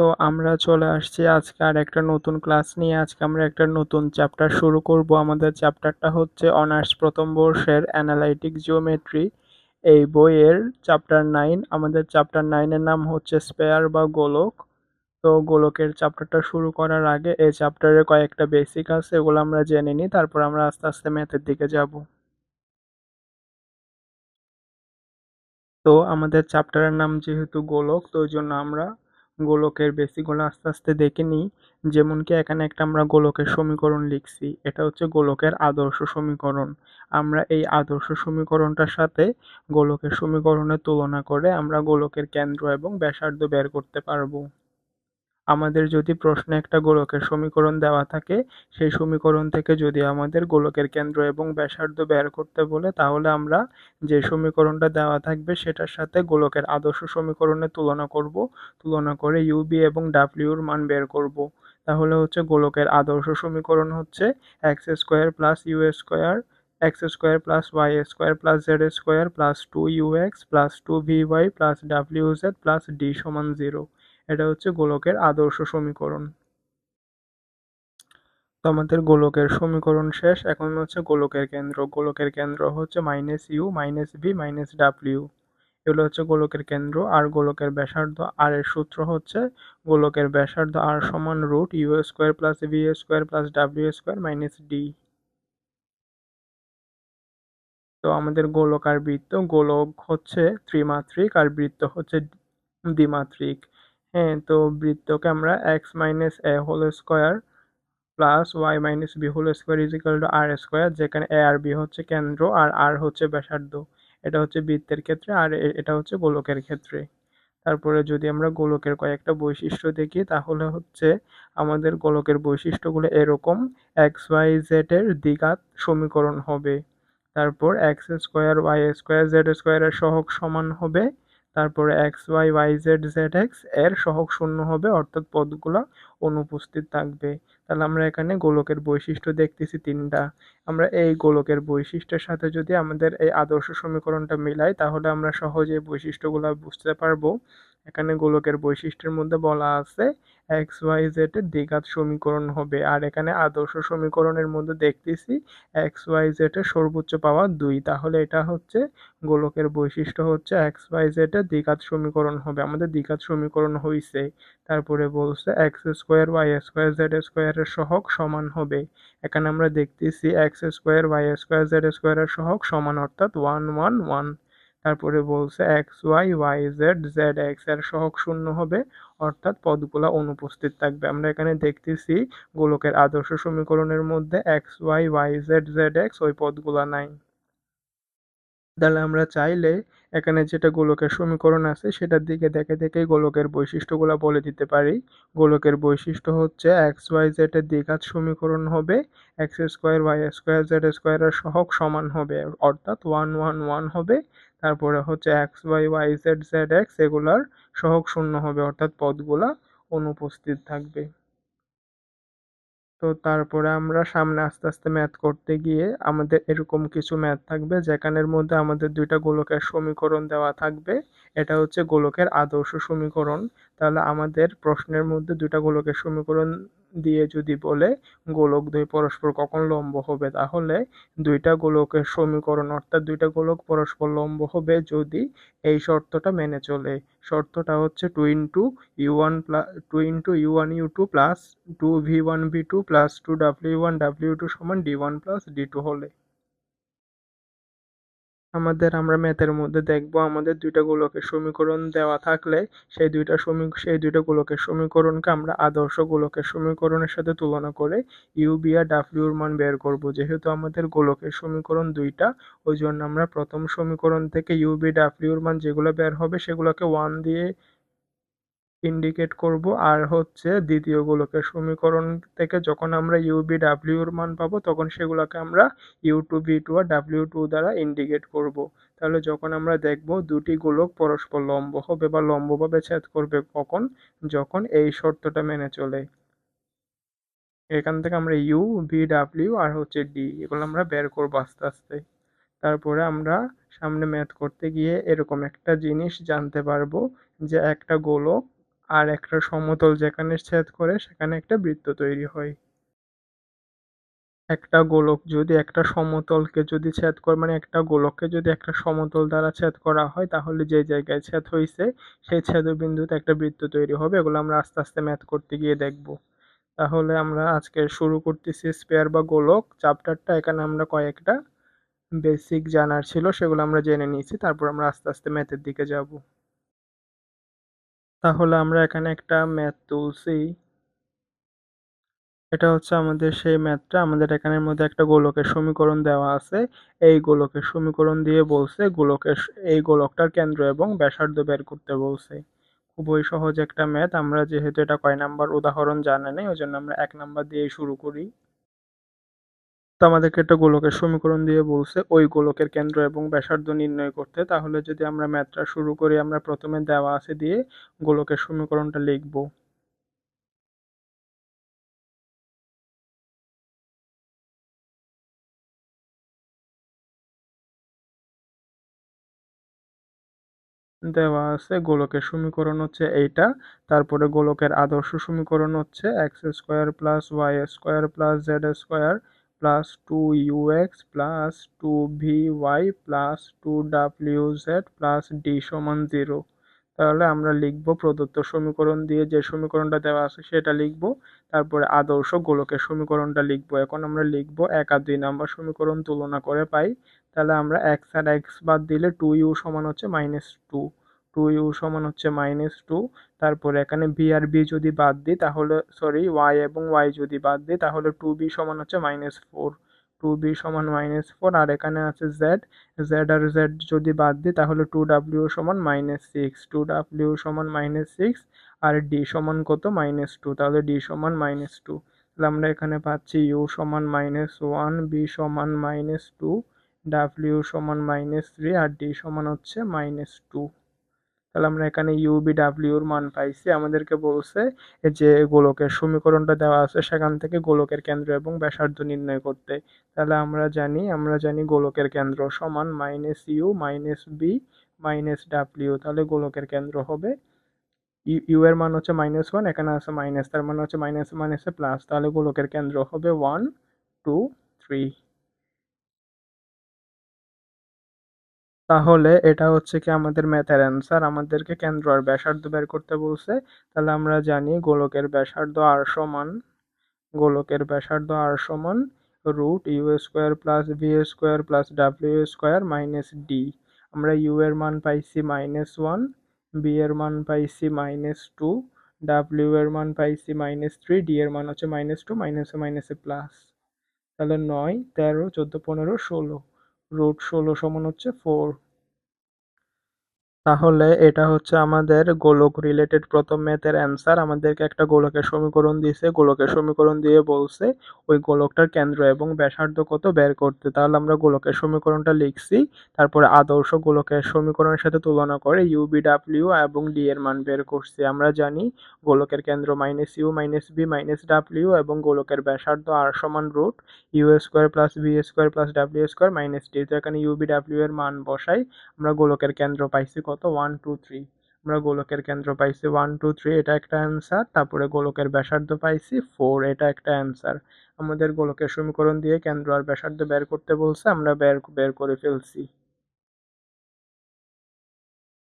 তো আমরা চলে আসছি আজকে আর একটা নতুন ক্লাস নিয়ে। আজকে আমরা একটা নতুন চ্যাপ্টার শুরু করব। আমাদের চ্যাপ্টারটা হচ্ছে অনার্স প্রথম বর্ষের অ্যানালাইটিক জিওমেট্রি এই বইয়ের চ্যাপ্টার নাইন আমাদের চ্যাপ্টার নাইনের নাম হচ্ছে স্পেয়ার বা গোলক। তো গোলকের চ্যাপ্টারটা শুরু করার আগে এই চ্যাপ্টারে কয়েকটা বেসিক আছে, এগুলো আমরা জেনে নিই। তারপর আমরা আস্তে আস্তে ম্যাথের দিকে যাব। তো আমাদের চ্যাপ্টারের নাম যেহেতু গোলক, তো ওই জন্য আমরা গোলকের বেসিকগুলো আস্তে আস্তে দেখে নিই যেমন কি এখানে একটা আমরা গোলকের সমীকরণ লিখছি, এটা হচ্ছে গোলকের আদর্শ সমীকরণ। আমরা এই আদর্শ সমীকরণটার সাথে গোলকের সমীকরণের তুলনা করে আমরা গোলকের কেন্দ্র এবং ব্যাসার্ধ বের করতে পারব। আমাদের যদি প্রশ্নে একটা গোলকের সমীকরণ দেওয়া থাকে, সেই সমীকরণ থেকে যদি আমাদের গোলকের কেন্দ্র এবং ব্যাসার্ধ বের করতে বলে, তাহলে আমরা যে সমীকরণটা দেওয়া থাকবে সেটার সাথে গোলকের আদর্শ সমীকরণের তুলনা করব। তুলনা করে ইউবি এবং ডাব্লিউর মান বের করব। তাহলে হচ্ছে গোলকের আদর্শ সমীকরণ হচ্ছে X square plus U square X square plus Y square plus Z square plus two U X plus two V Y plus W Z plus D সমান জিরো এটা হচ্ছে গোলকের আদর্শ সমীকরণ। তো আমাদের গোলকের সমীকরণ শেষ, এখন হচ্ছে গোলকের কেন্দ্র। গোলকের কেন্দ্র হচ্ছে minus U minus B minus W এগুলো হচ্ছে গোলকের কেন্দ্র আর গোলকের ব্যাসার্ধ আর এর সূত্র হচ্ছে গোলকের ব্যাসার্ধ আর সমান root U square plus B square plus W square minus D তো আমাদের গোলক আর বৃত্ত, গোলক হচ্ছে ত্রিমাত্রিক আর বৃত্ত হচ্ছে দ্বিমাত্রিক। হ্যাঁ তো বৃত্তকে আমরা X minus A whole square plus Y minus B whole square is equal to R square যেখানে এ আর বি হচ্ছে কেন্দ্র আর আর হচ্ছে ব্যাসার্ধ। এটা হচ্ছে বৃত্তের ক্ষেত্রে আর এটা হচ্ছে গোলকের ক্ষেত্রে। তারপরে যদি আমরা গোলকের কয়েকটা বৈশিষ্ট্য দেখি, তাহলে হচ্ছে আমাদের গোলকের বৈশিষ্ট্যগুলো এরকম এক্স ওয়াই জেড এর দ্বিঘাত সমীকরণ হবে। তারপর X square Y square Z স্কোয়ারের সহগ সমান হবে। তারপরে X, Y Y, Z Z, এক্সের সহগ শূন্য হবে, অর্থাৎ পদগুলো অনুপস্থিত থাকবে। তাহলে আমরা এখানে গোলকের বৈশিষ্ট্য দেখতেছি তিনটা। আমরা এই গোলকের বৈশিষ্ট্যের সাথে যদি আমাদের এই আদর্শ সমীকরণটা মিলাই, তাহলে আমরা সহজে বৈশিষ্ট্যগুলো বুঝতে পারব। এখানে গোলকের বৈশিষ্ট্যের মধ্যে বলা আছে এক্স ওয়াই জেড এর দ্বিঘাত সমীকরণ হবে। আর এখানে আদর্শ সমীকরণের মধ্যে দেখতেছি এক্স ওয়াই জেড এর সর্বোচ্চ পাওয়া দুই। তাহলে এটা হচ্ছে গোলকের বৈশিষ্ট্য হচ্ছে এক্স ওয়াই জেড এর দ্বিঘাত সমীকরণ হবে। আমাদের দ্বিঘাত সমীকরণ হইছে। তারপরে বলছে X square Y square Z স্কোয়ারের সহগ সমান হবে। এখানে আমরা দেখতেছি X square Y square Z স্কোয়ারের সহগ সমান, অর্থাৎ ওয়ান ওয়ান ওয়ান তারপরে বলছে X Y Y Z Z এক্সের সহগ শূন্য হবে, অর্থাৎ পদগুলা অনুপস্থিত থাকবে। আমরা এখানে দেখতেছি গোলকের আদর্শ সমীকরণের মধ্যে X Y Y Z Z X ওই পদগুলা নাই। তাহলে আমরা চাইলে এখানে যেটা গোলকের সমীকরণ আছে, সেটার দিকে দেখে দেখে গোলকের বৈশিষ্ট্যগুলো বলে দিতে পারি। গোলকের বৈশিষ্ট্য হচ্ছে এক্স ওয়াই জেড এর দ্বিঘাত সমীকরণ হবে X square Y square Z স্কোয়ারের সহগ সমান হবে, অর্থাৎ ওয়ান ওয়ান ওয়ান হবে। তারপরে হচ্ছে X Y Y Z Z X এগুলার সহগ শূন্য হবে, অর্থাৎ পদগুলা অনুপস্থিত থাকবে। তো তারপরে আমরা সামনে আস্তে আস্তে ম্যাথ করতে গিয়ে আমাদের এরকম কিছু ম্যাথ থাকবে, যেখানের মধ্যে আমাদের দুইটা গোলকের সমীকরণ দেওয়া থাকবে। এটা হচ্ছে গোলকের আদর্শ সমীকরণ। তাহলে আমাদের প্রশ্নের মধ্যে দুইটা গোলকের সমীকরণ দিয়ে যদি বলে, গোলক দুই পরস্পর কখন লম্ব হবে? তাহলে দুইটা গোলকের সমীকরণ অর্থাৎ দুইটা গোলক পরস্পর লম্ব হবে যদি এই শর্তটা মেনে চলে। শর্তটা হচ্ছে two into U one plus two into U one U two plus two V one V two plus two W one W two সমান D one plus D two হলে। আমরা ম্যাথের মধ্যে দেখব আমাদের দুইটা গোলকের সমীকরণ দেওয়া থাকলে সেই দুইটা সেই দুইটা গোলকের সমীকরণকে আমরা আদর্শ গোলকের সমীকরণের সাথে তুলনা করে ইউ বি আর ডাব্লিউর মান বের করব। যেহেতু আমাদের গোলকের সমীকরণ দুইটা ওই জন্য আমরা প্রথম সমীকরণ থেকে ইউ বি ডাব্লিউর মান যেগুলো বের হবে সেগুলোকে ওয়ান দিয়ে ইন্ডিকেট করব। আর হচ্ছে দ্বিতীয় গোলকের সমীকরণ থেকে যখন আমরা ইউ বি ডাব্লিউর মান পাবো, তখন সেগুলোকে আমরা ইউ টু বি টু আর ডাব্লিউ টু দ্বারা ইন্ডিকেট করব। তাহলে যখন আমরা দেখব দুটি গোলক পরস্পর লম্ব হবে বা লম্বভাবে ছেদ করবে কখন? যখন এই শর্তটা মেনে চলে। এখান থেকে আমরা ইউ বি ডাব্লিউ আর হচ্ছে ডি এগুলো আমরা বের করব আস্তে আস্তে। তারপরে আমরা সামনে ম্যাথ করতে গিয়ে এরকম একটা জিনিস জানতে পারব যে একটা গোলক আর একটা সমতল যেখানে ছেদ করে, সেখানে একটা বৃত্ত তৈরি হয়। একটা গোলক যদি একটা সমতলকে যদি ছেদ করে মানে একটা গোলককে যদি একটা সমতল দ্বারা ছেদ করা হয়, তাহলে যে জায়গায় ছেদ হয়েছে সেই ছেদবিন্দুতে একটা বৃত্ত তৈরি হবে। এগুলো আমরা আস্তে আস্তে ম্যাথ করতে গিয়ে দেখব। তাহলে আমরা আজকে শুরু করতেছি স্পেয়ার বা গোলক। চ্যাপ্টারটা এখানে আমরা কয়েকটা বেসিক জানার ছিল, সেগুলো আমরা জেনে নিয়েছি। তারপর আমরা আস্তে আস্তে ম্যাথের দিকে যাব। তাহলে আমরা এখানে একটা ম্যাথ তুলছি এটা হচ্ছে আমাদের সেই ম্যাথটা আমাদের এখানের মধ্যে একটা গোলকের সমীকরণ দেওয়া আছে। এই গোলকের সমীকরণ দিয়ে বলছে গোলকের এই গোলকটার কেন্দ্র এবং ব্যাসার্ধ বের করতে বলছে। খুবই সহজ একটা ম্যাথ আমরা যেহেতু এটা কয় নাম্বার উদাহরণ জানা নেই, ওই জন্য আমরা এক নাম্বার দিয়েই শুরু করি। তো আমাদেরকে একটা গোলকের সমীকরণ দিয়ে বলছে, ওই গোলকের কেন্দ্র এবং ব্যাসার্ধ নির্ণয় করতে। তাহলে যদি আমরা ম্যাথটা শুরু করি, আমরা প্রথমে দেওয়া আছে দিয়ে গোলকের সমীকরণটা লিখব। দেওয়া আছে গোলকের সমীকরণ হচ্ছে এইটা, তারপরে গোলকের আদর্শ সমীকরণ হচ্ছে X square plus Y square plus Z square plus two U X plus two V Y plus two W Z plus D সমান জিরো তাহলে আমরা লিখব প্রদত্ত সমীকরণ দিয়ে যে সমীকরণটা দেওয়া আছে সেটা লিখব। তারপরে আদর্শ গোলকের সমীকরণটা লিখব। এখন আমরা লিখব এক আর দুই নাম্বার সমীকরণ তুলনা করে পাই। তাহলে আমরা এক্স আর এক্স বাদ দিলে টু ইউ সমান হচ্ছে মাইনাস টু টু ইউ সমান হচ্ছে মাইনাস টু তারপরে এখানে বি আর বি যদি বাদ দিই, তাহলে সরি ওয়াই এবং ওয়াই যদি বাদ দিই, তাহলে টু বি সমান হচ্ছে মাইনাস ফোর টু বি সমান মাইনাস ফোর আর এখানে আছে জেড জেড আর জেড যদি বাদ দিই, তাহলে টু ডাব্লিউ সমান মাইনাস সিক্স টু ডাব্লিউ সমান মাইনাস সিক্স আর ডি সমান কত? মাইনাস টু তাহলে ডি সমান মাইনাস টু তাহলে আমরা এখানে পাচ্ছি ইউ সমান মাইনাস ওয়ান বি সমান মাইনাস টু ডাব্লিউ সমান মাইনাস থ্রি আর ডি সমান হচ্ছে মাইনাস টু তাহলে আমরা এখানে ইউ বি ডাব্লিউর মান পাইছি। আমাদেরকে বলছে যে গোলকের সমীকরণটা দেওয়া আছে, সেখান থেকে গোলকের কেন্দ্র এবং ব্যাসার্ধ নির্ণয় করতে। তাহলে আমরা জানি আমরা জানি গোলকের কেন্দ্র সমান minus U minus B minus W তাহলে গোলকের কেন্দ্র হবে ইউ এর মান হচ্ছে মাইনাস ওয়ান এখানে আছে মাইনাস তার মানে হচ্ছে মাইনাস মাইনাসে প্লাস তাহলে গোলকের কেন্দ্র হবে ওয়ান টু থ্রি তাহলে এটা হচ্ছে কি আমাদের ম্যাথের অ্যান্সার আমাদেরকে কেন্দ্র আর ব্যাসার্ধ বের করতে বলছে। তাহলে আমরা জানি গোলকের ব্যাসার্ধ আর সমান, গোলকের ব্যাসার্ধ আর সমান root U square plus V square plus W square minus D আমরা ইউ এর মান পাইছি মাইনাস ওয়ান বি এর মান পাইছি মাইনাস টু ডাব্লিউ এর মান পাইছি মাইনাস থ্রি ডি এর মান হচ্ছে মাইনাস টু মাইনাসে মাইনাসে প্লাস তাহলে নয়, তেরো, চোদ্দ, পনেরো, ষোলো। রুট ষোলো সমান হচ্ছে ফোর তাহলে এটা হচ্ছে আমাদের গোলক রিলেটেড প্রথম ম্যাথের অ্যান্সার আমাদেরকে একটা গোলকের সমীকরণ দিয়েছে। গোলকের সমীকরণ দিয়ে বলছে ওই গোলকটার কেন্দ্র এবং ব্যাসার্ধ কত বের করতে। তাহলে আমরা গোলকের সমীকরণটা লিখছি। তারপরে আদর্শ গোলকের সমীকরণের সাথে তুলনা করে ইউ বি ডাব্লিউ এবং ডি এর মান বের করছি। আমরা জানি গোলকের কেন্দ্র minus U minus B minus W এবং গোলকের ব্যাসার্ধ আর সমান root U square plus B square plus W square minus D তো এখানে ইউ বি ডাব্লিউ এর মান বসাই। আমরা গোলকের কেন্দ্র পাইছি কত? ওয়ান টু থ্রি আমরা গোলকের কেন্দ্র পাইছি। ওয়ান টু থ্রি এটা একটা অ্যান্সার তারপরে গোলকের ব্যাসার্ধ পাইছি। ফোর এটা একটা অ্যান্সার আমাদের গোলকের সমীকরণ দিয়ে কেন্দ্র আর ব্যাসার্ধ বের করতে বলছে। আমরা বের বের করে ফেলছি।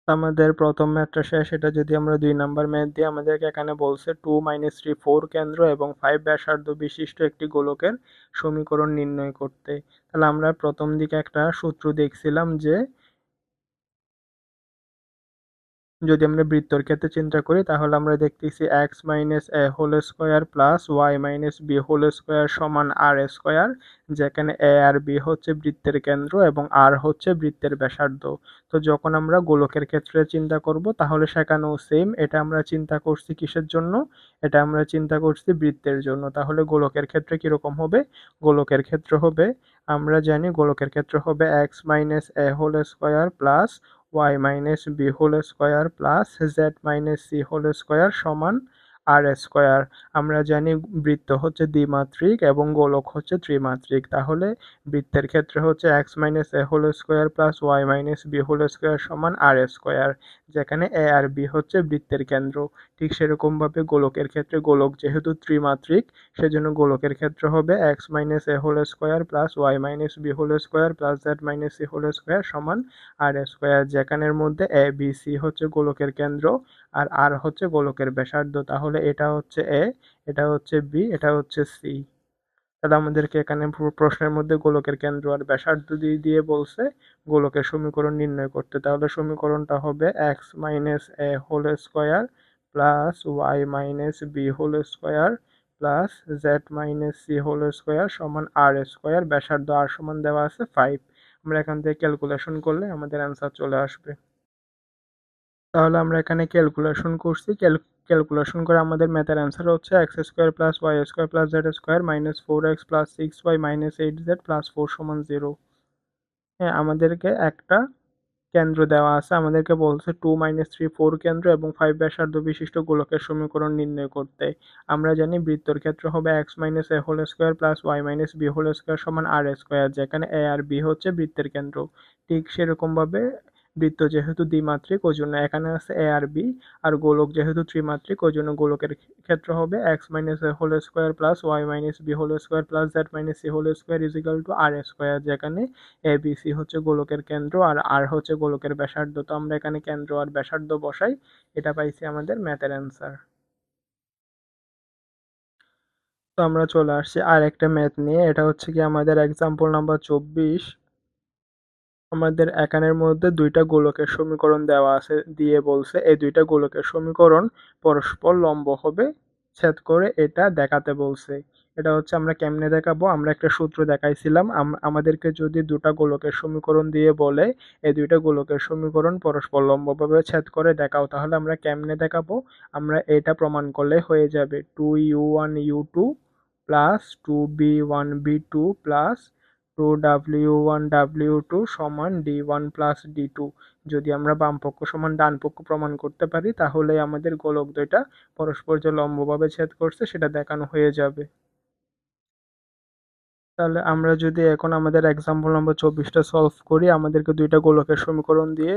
আমাদের প্রথম ম্যাথটা শেষ। এটা যদি আমরা দুই নাম্বার ম্যাথ দিই আমাদেরকে এখানে বলছে টু মাইনাস থ্রি ফোর কেন্দ্র এবং ফাইভ ব্যাসার্ধ বিশিষ্ট একটি গোলকের সমীকরণ নির্ণয় করতে। তাহলে আমরা প্রথম দিকে একটা সূত্র দেখছিলাম যে যদি আমরা বৃত্তর ক্ষেত্রে চিন্তা করি, তাহলে আমরা দেখতেছি X minus A whole square plus Y minus B whole square সমান আর স্কোয়ার যেখানে এ আর বি হচ্ছে বৃত্তের কেন্দ্র এবং আর হচ্ছে বৃত্তের ব্যাসার্ধ। তো যখন আমরা গোলকের ক্ষেত্রে চিন্তা করব, তাহলে সেখানেও সেম এটা আমরা চিন্তা করছি কিসের জন্য? এটা আমরা চিন্তা করছি বৃত্তের জন্য। তাহলে গোলকের ক্ষেত্রে কীরকম হবে? গোলকের ক্ষেত্র হবে, আমরা জানি গোলকের ক্ষেত্র হবে X minus A whole square plus Y minus B whole square plus Z minus C whole square সমান আর স্কোয়ার। আমরা জানি বৃত্ত হচ্ছে দ্বিমাত্রিক এবং গোলক হচ্ছে ত্রিমাত্রিক। তাহলে বৃত্তের ক্ষেত্রে হচ্ছে X minus A whole square plus Y minus B whole square সমান আর স্কোয়ার যেখানে এ আর বি হচ্ছে বৃত্তের কেন্দ্র। ঠিক সেরকমভাবে গোলকের ক্ষেত্রে গোলক যেহেতু ত্রিমাত্রিক, সেজন্য গোলকের ক্ষেত্র হবে X minus A whole square plus Y minus B whole square plus Z minus C whole square সমান আর স্কোয়ার যেখানের মধ্যে এ বি সি হচ্ছে গোলকের কেন্দ্র। আর আর হচ্ছে গোলকের ব্যাসার্ধ, তাহলে এটা হচ্ছে এ, এটা হচ্ছে বি, এটা হচ্ছে সি। তাহলে আমাদেরকে এখানে প্রশ্নের মধ্যে গোলকের কেন্দ্র আর ব্যাসার্ধ দিয়ে দিয়ে বলছে, গোলকের সমীকরণ নির্ণয় করতে। তাহলে সমীকরণটা হবে X minus A whole square plus Y minus B whole square plus Z minus C whole square সমান আর স্কোয়ার ব্যাসার্ধ আর সমান দেওয়া আছে ফাইভ আমরা এখান থেকে ক্যালকুলেশন করলে আমাদের অ্যান্সার চলে আসবে। তাহলে আমরা এখানে ক্যালকুলেশন করছি। ক্যালকুলেশন করে আমাদের ম্যাথের অ্যান্সার হচ্ছে X square plus Y square plus Z square minus four X plus six Y minus eight Z plus four সমান জিরো হ্যাঁ আমাদেরকে একটা কেন্দ্র দেওয়া আছে। আমাদেরকে বলছে টু মাইনাস থ্রি ফোর কেন্দ্র এবং ফাইভ ব্যাসার্ধ বিশিষ্ট গোলকের সমীকরণ নির্ণয় করতে। আমরা জানি বৃত্তর ক্ষেত্র হবে X minus A whole square plus Y minus B whole square সমান আর স্কোয়ার যেখানে এ আর বি হচ্ছে বৃত্তের কেন্দ্র। ঠিক সেরকমভাবে বৃত্ত যেহেতু দ্বিমাত্রিক ওই জন্য এখানে আছে এ আর বি আর গোলক যেহেতু ত্রিমাত্রিক ওই জন্য গোলকের ক্ষেত্র হবে X minus A whole square plus Y minus B whole square plus Z minus C whole square is equal to R square যেখানে এ বি সি হচ্ছে গোলকের কেন্দ্র আর আর হচ্ছে গোলকের ব্যাসার্ধ। তো আমরা এখানে কেন্দ্র আর ব্যাসার্ধ বসাই, এটা পাইছি আমাদের ম্যাথের অ্যান্সার তো আমরা চলে আসছি আর একটা ম্যাথ নিয়ে, এটা হচ্ছে কি আমাদের এক্সাম্পল নাম্বার চব্বিশ। আমাদের এখানের মধ্যে দুইটা গোলকের সমীকরণ দেওয়া আছে, দিয়ে বলছে এই দুইটা গোলকের সমীকরণ পরস্পর লম্ব হবে, ছেদ করে এটা দেখাতে বলছে। এটা হচ্ছে আমরা কেমনে দেখাবো? আমরা একটা সূত্র দেখাইছিলাম আমাদেরকে যদি দুটা গোলকের সমীকরণ দিয়ে বলে এই দুইটা গোলকের সমীকরণ পরস্পর লম্বভাবে ছেদ করে দেখাও, তাহলে আমরা কেমনে দেখাবো? আমরা এটা প্রমাণ করলে হয়ে যাবে। Two U one U two plus two B one B two plus two W one W two সমান D one plus D two যদি আমরা বাম পক্ষ সমান ডান পক্ষ প্রমাণ করতে পারি, তাহলে আমাদের গোলক দুইটা পরস্পর যে লম্বভাবে ছেদ করছে, সেটা দেখানো হয়ে যাবে। তাহলে আমরা যদি এখন আমাদের এক্সাম্পল নম্বর চব্বিশটা সলভ করি, আমাদেরকে দুইটা গোলকের সমীকরণ দিয়ে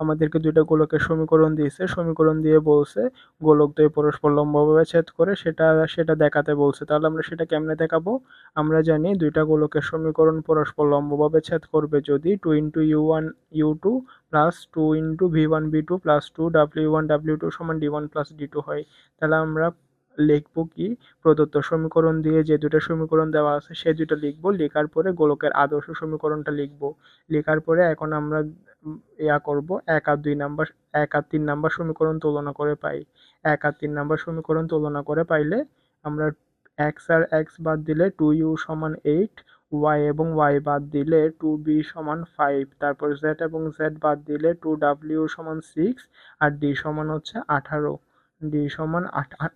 আমাদেরকে দুইটা গোলকের সমীকরণ দিয়েছে। সমীকরণ দিয়ে বলছে, গোলক দুই পরস্পর লম্বভাবে ছেদ করে সেটা সেটা দেখাতে বলছে। তাহলে আমরা সেটা কেমনে দেখাবো? আমরা জানি দুইটা গোলকের সমীকরণ পরস্পর লম্বভাবে ছেদ করবে যদি two into U one U two plus two into V one B two plus two W one W two সমান D one plus D two হয়। তাহলে আমরা লিখব কি? প্রদত্ত সমীকরণ দিয়ে যে দুটো সমীকরণ দেওয়া আছে, সে দুটো লিখব। লেখার পরে গোলকের আদর্শ সমীকরণটা লিখব। লেখার পরে এখন আমরা ইয়া করব, এক আর দুই নাম্বার, এক আর তিন নাম্বার সমীকরণ তুলনা করে পাই। এক আর তিন নাম্বার সমীকরণ তুলনা করে পাইলে আমরা এক্স আর এক্স বাদ দিলে টু ইউ সমান এইট ওয়াই এবং ওয়াই বাদ দিলে টু বি সমান ফাইভ তারপর জেড এবং জেড বাদ দিলে টু ডাব্লিউ সমান সিক্স আর ডি সমান হচ্ছে আঠারো। ডি সমান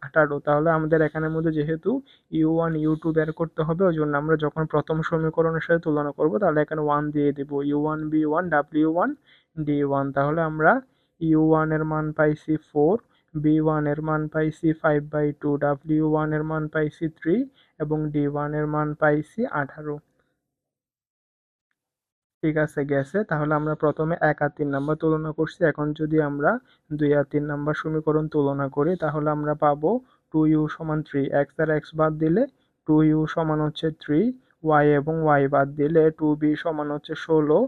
আঠারো। তাহলে আমাদের এখানের মধ্যে যেহেতু ইউ ওয়ান ইউ টু বের করতে হবে ওই জন্য আমরা যখন প্রথম সমীকরণের সাথে তুলনা করব, তাহলে এখানে ওয়ান দিয়ে দিব। U one B one W one D one তাহলে আমরা ইউ ওয়ানের মান পাইছি ফোর বি ওয়ানের মান পাইছি ফাইভ বাই টু ডাব্লিউ ওয়ানের মান পাইছি থ্রি এবং ডি ওয়ানের মান পাইছি আঠারো। ঠিক আছে গেছে। তাহলে আমরা প্রথমে এক আর তিন নাম্বার তুলনা করছি। এখন যদি আমরা দুই আর তিন নাম্বার সমীকরণ তুলনা করি, তাহলে আমরা পাবো টু ইউ সমান থ্রি এক্স আর এক্স বাদ দিলে টু ইউ সমান হচ্ছে থ্রি ওয়াই এবং ওয়াই বাদ দিলে টু বি সমান হচ্ছে ষোলো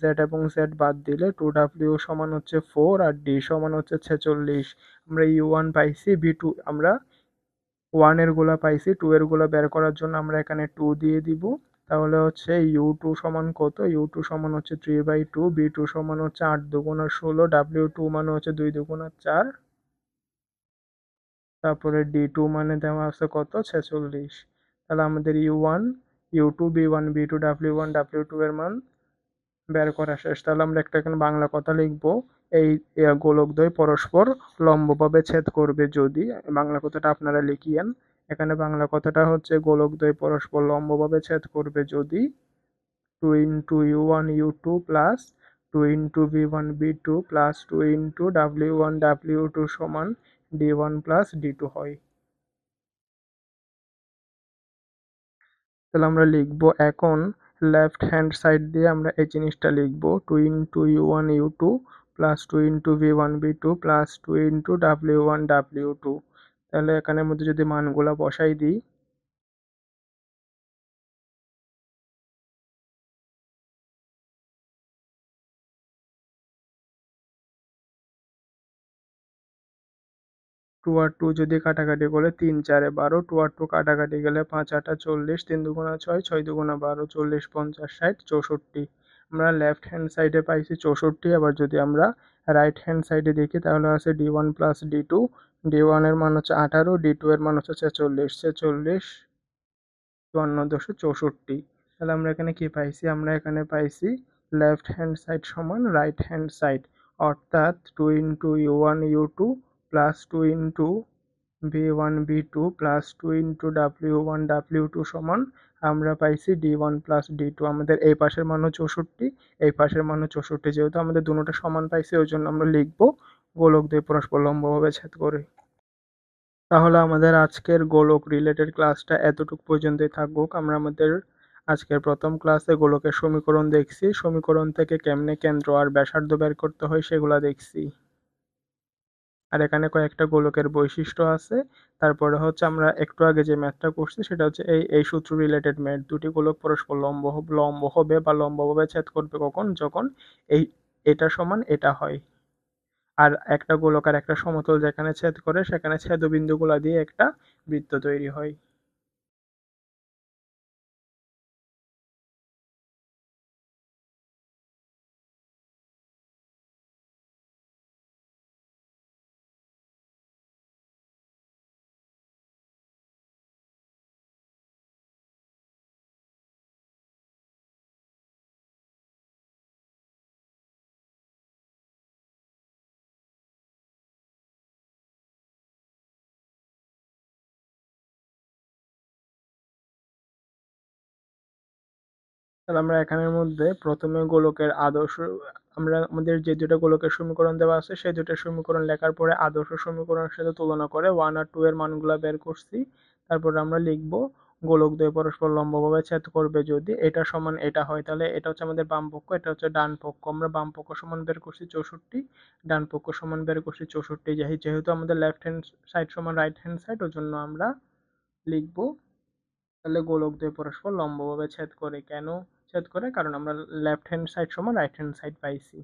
জেড এবং জেড বাদ দিলে টু ডাব্লিউ সমান হচ্ছে ফোর আর ডি সমান হচ্ছে ছেচল্লিশ। আমরা ইউ ওয়ান পাইছি বি টু আমরা ওয়ানেরগুলা পাইছি টু এরগুলা বের করার জন্য আমরা এখানে টু দিয়ে দিব। তাহলে হচ্ছে ইউ টু সমান কত? ইউ টু সমান হচ্ছে three by two B two সমান হচ্ছে আট দুগুণ ষোলো ডাব্লিউ টু মানে হচ্ছে দুই দুগুণ চার। তারপরে ডি টু মানে দেওয়া আছে কত? ছেচল্লিশ। তাহলে আমাদের U one U two B one B two W one W two এর মান বের করা শেষ। তাহলে আমরা একটা এখানে বাংলা কথা লিখব। এই গোলকদ্বয় পরস্পর লম্বভাবে ছেদ করবে যদি, বাংলা কথাটা আপনারা লিখিয়েন। এখানে বাংলা কথাটা হচ্ছে, গোলকদ্বয় পরস্পর লম্বভাবে ছেদ করবে যদি two into U one U two plus two into V one B two plus two into W one W two সমান D one plus D two হয়। তাহলে আমরা লিখব এখন লেফট হ্যান্ড সাইড দিয়ে আমরা এই জিনিসটা লিখব two into U one U two plus two into V one B two plus two into W one W two তাহলে এখানের মধ্যে যদি মানগুলা বসাই দিই টু আর টু যদি কাটাকাটি করে তিন চারে বারো টু আর টু কাটাকাটি গেলে পাঁচ আটা চল্লিশ, তিন দুগুণা ছয় ছয় দুগুণা বারো, চল্লিশ, পঞ্চাশ, ষাট, চৌষট্টি। আমরা লেফট হ্যান্ড সাইডে পাইছি চৌষট্টি, আবার যদি আমরা রাইট হ্যান্ড সাইডে দেখি, তাহলে আছে D one plus D two D ওয়ানের মান হচ্ছে আঠারো ডি টু এর মান হচ্ছে ছেচল্লিশ ছেচল্লিশ চুয়ান্ন দুশো চৌষট্টি। তাহলে আমরা এখানে কি পাইছি? আমরা এখানে পাইছি লেফট হ্যান্ড সাইড সমান রাইট হ্যান্ড সাইড অর্থাৎ two into U one U two plus two into B one B two plus two into W one W two সমান আমরা পাইছি D one plus D two আমাদের এই পাশের মানও চৌষট্টি, এই পাশের মানও চৌষট্টি, যেহেতু আমাদের দুটোটা সমান পাইছি, ওই জন্য আমরা লিখব গোলক দিয়ে পরস্পর লম্বভাবে ছেদ করে। তাহলে আমাদের আজকের গোলক রিলেটেড ক্লাসটা এতটুকু পর্যন্তই থাকুক। আমরা আমাদের আজকের প্রথম ক্লাসে গোলকের সমীকরণ দেখছি। সমীকরণ থেকে কেমনে কেন্দ্র আর ব্যাসার্ধ বের করতে হয় সেগুলো দেখছি। আর এখানে কয়েকটা গোলকের বৈশিষ্ট্য আছে। তারপরে হচ্ছে আমরা একটু আগে যে ম্যাথটা করছি, সেটা হচ্ছে এই এই সূত্র রিলেটেড ম্যাথ দুটি গোলক পরস্পর লম্ব লম্ব হবে বা লম্বভাবে ছেদ করবে কখন? যখন এই, এটা সমান, এটা হয়। আর একটা গোলক আর একটা সমতল যেখানে ছেদ করে, সেখানে ছেদবিন্দুগুলা দিয়ে একটা বৃত্ত তৈরি হয়। তাহলে আমরা এখানের মধ্যে প্রথমে গোলকের আদর্শ, আমরা আমাদের যে দুটো গোলকের সমীকরণ দেওয়া আছে, সেই দুটো সমীকরণ লেখার পরে আদর্শ সমীকরণের সাথে তুলনা করে ওয়ান আর টু এর মানগুলো বের করছি। তারপর আমরা লিখব, গোলক দুই পরস্পর লম্বভাবে ছেদ করবে যদি এটা সমান এটা হয়, তাহলে এটা হচ্ছে আমাদের বাম পক্ষ, এটা হচ্ছে ডান পক্ষ। আমরা বাম পক্ষ সমান বের করছি চৌষট্টি, ডান পক্ষ সমান বের করছি চৌষট্টি। যেহেতু আমাদের লেফট হ্যান্ড সাইড সমান রাইট হ্যান্ড সাইড ওই জন্য আমরা লিখব, তাহলে গোলক দুই পরস্পর লম্বভাবে ছেদ করে কেন? ছেদ করে কারণ আমরা লেফট হ্যান্ড সাইড সমান রাইট হ্যান্ড সাইড পাইছি।